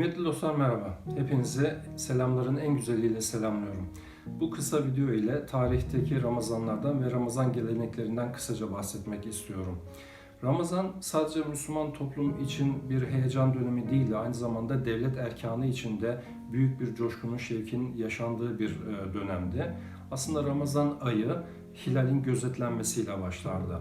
Kıymetli dostlar merhaba. Hepinize selamların en güzeliyle selamlıyorum. Bu kısa video ile tarihteki Ramazanlardan ve Ramazan geleneklerinden kısaca bahsetmek istiyorum. Ramazan sadece Müslüman toplum için bir heyecan dönemi değil, aynı zamanda devlet erkanı için de büyük bir coşkunun, şevkin yaşandığı bir e, dönemdi. Aslında Ramazan ayı hilalin gözetlenmesiyle başlardı.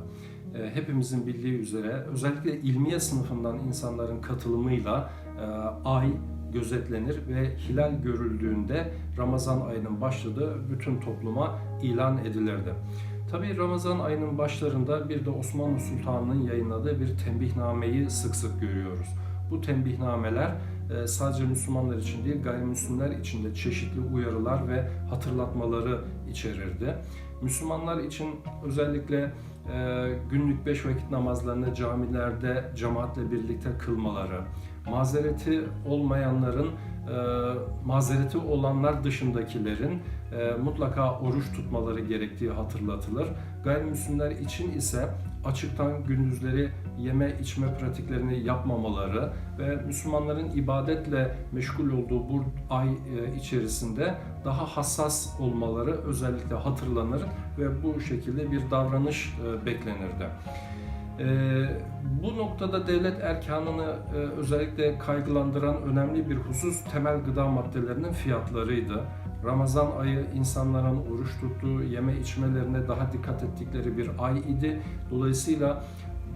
E, Hepimizin bildiği üzere özellikle ilmiye sınıfından insanların katılımıyla e, ay gözetlenir ve hilal görüldüğünde Ramazan ayının başladığı bütün topluma ilan edilirdi. Tabi Ramazan ayının başlarında bir de Osmanlı Sultanı'nın yayınladığı bir tembihnameyi sık sık görüyoruz. Bu tembihnameler e, sadece Müslümanlar için değil gayrimüslimler için de çeşitli uyarılar ve hatırlatmaları içerirdi. Müslümanlar için özellikle günlük beş vakit namazlarını camilerde cemaatle birlikte kılmaları, mazereti olmayanların, e, mazereti olanlar dışındakilerin e, mutlaka oruç tutmaları gerektiği hatırlatılır. Gayrimüslimler için ise açıktan gündüzleri yeme içme pratiklerini yapmamaları ve Müslümanların ibadetle meşgul olduğu bu ay e, içerisinde daha hassas olmaları özellikle hatırlanır ve bu şekilde bir davranış e, beklenirdi. Ee, bu noktada devlet erkanını e, özellikle kaygılandıran önemli bir husus temel gıda maddelerinin fiyatlarıydı. Ramazan ayı insanların oruç tuttuğu, yeme içmelerine daha dikkat ettikleri bir ay idi. Dolayısıyla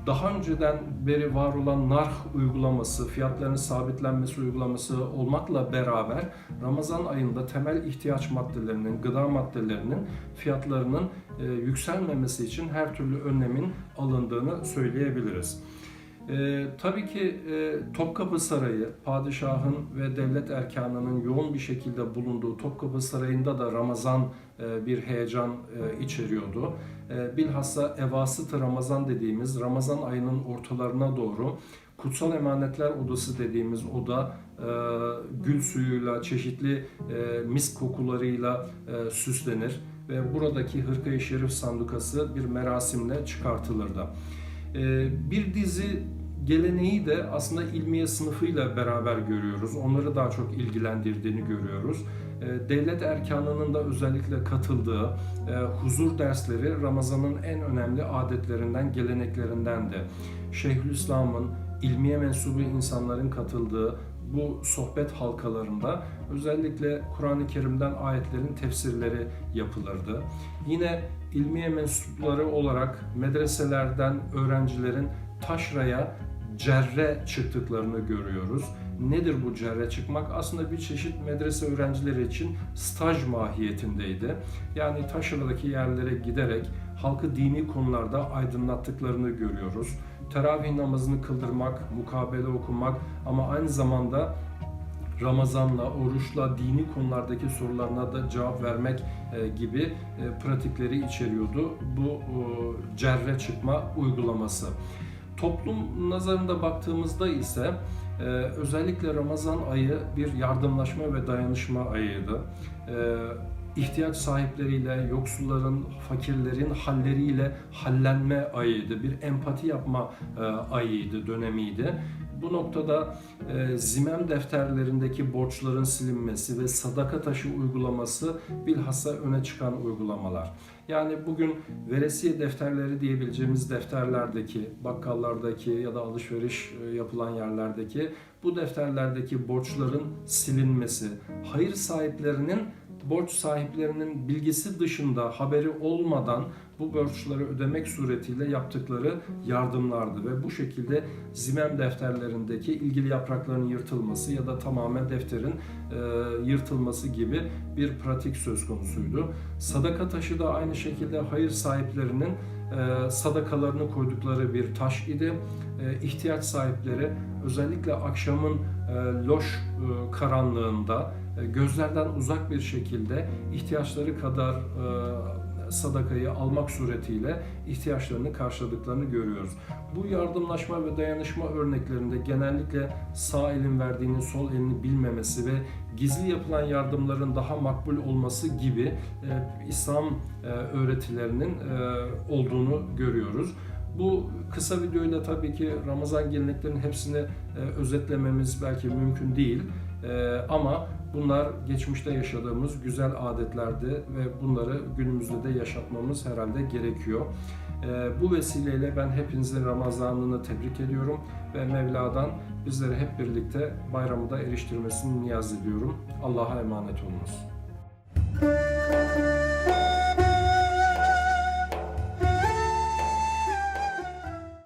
daha önceden beri var olan narh uygulaması, fiyatların sabitlenmesi uygulaması olmakla beraber Ramazan ayında temel ihtiyaç maddelerinin, gıda maddelerinin fiyatlarının e, yükselmemesi için her türlü önlemin alındığını söyleyebiliriz. E, tabii ki e, Topkapı Sarayı, padişahın ve devlet erkanının yoğun bir şekilde bulunduğu Topkapı Sarayı'nda da Ramazan e, bir heyecan e, içeriyordu. E, bilhassa Evasıt Ramazan dediğimiz Ramazan ayının ortalarına doğru Kutsal Emanetler Odası dediğimiz oda e, gül suyuyla, çeşitli e, mis kokularıyla e, süslenir ve buradaki Hırka-i Şerif sandukası bir merasimle çıkartılırdı. E, bir dizi geleneği de aslında ilmiye sınıfıyla beraber görüyoruz. Onları daha çok ilgilendirdiğini görüyoruz. E, devlet erkanının da özellikle katıldığı e, huzur dersleri Ramazan'ın en önemli adetlerinden, geleneklerindendi. Şeyhülislam'ın, ilmiye mensubu insanların katıldığı bu sohbet halkalarında özellikle Kur'an-ı Kerim'den ayetlerin tefsirleri yapılırdı. Yine ilmiye mensupları olarak medreselerden öğrencilerin taşraya cerre çıktıklarını görüyoruz. Nedir bu cerre çıkmak? Aslında bir çeşit medrese öğrencileri için staj mahiyetindeydi. Yani taşradaki yerlere giderek halkı dini konularda aydınlattıklarını görüyoruz. Teravih namazını kıldırmak, mukabele okumak ama aynı zamanda Ramazanla, oruçla, dini konulardaki sorularına da cevap vermek e, gibi e, pratikleri içeriyordu bu e, cerre çıkma uygulaması. Toplum nazarında baktığımızda ise e, özellikle Ramazan ayı bir yardımlaşma ve dayanışma ayıydı. E, ihtiyaç sahipleriyle, yoksulların, fakirlerin halleriyle hallenme ayıydı. Bir empati yapma e, ayıydı, dönemiydi. Bu noktada e, zimem defterlerindeki borçların silinmesi ve sadaka taşı uygulaması bilhassa öne çıkan uygulamalar. Yani bugün veresiye defterleri diyebileceğimiz defterlerdeki, bakkallardaki ya da alışveriş e, yapılan yerlerdeki bu defterlerdeki borçların silinmesi, hayır sahiplerinin borç sahiplerinin bilgisi dışında haberi olmadan bu borçları ödemek suretiyle yaptıkları yardımlardı ve bu şekilde zimem defterlerindeki ilgili yaprakların yırtılması ya da tamamen defterin e, yırtılması gibi bir pratik söz konusuydu. Sadaka taşı da aynı şekilde hayır sahiplerinin e, sadakalarını koydukları bir taş idi. E, sahipleri özellikle akşamın e, loş e, karanlığında gözlerden uzak bir şekilde ihtiyaçları kadar sadakayı almak suretiyle ihtiyaçlarını karşıladıklarını görüyoruz. Bu yardımlaşma ve dayanışma örneklerinde genellikle sağ elin verdiğini sol elini bilmemesi ve gizli yapılan yardımların daha makbul olması gibi e, İslam e, öğretilerinin e, olduğunu görüyoruz. Bu kısa videoyla tabii ki Ramazan geleneklerinin hepsini e, özetlememiz belki mümkün değil. E, ama bunlar geçmişte yaşadığımız güzel adetlerdi ve bunları günümüzde de yaşatmamız herhalde gerekiyor. E, bu vesileyle ben hepinizin Ramazanını tebrik ediyorum ve Mevla'dan bizleri hep birlikte bayramı da eriştirmesini niyaz ediyorum. Allah'a emanet olunuz.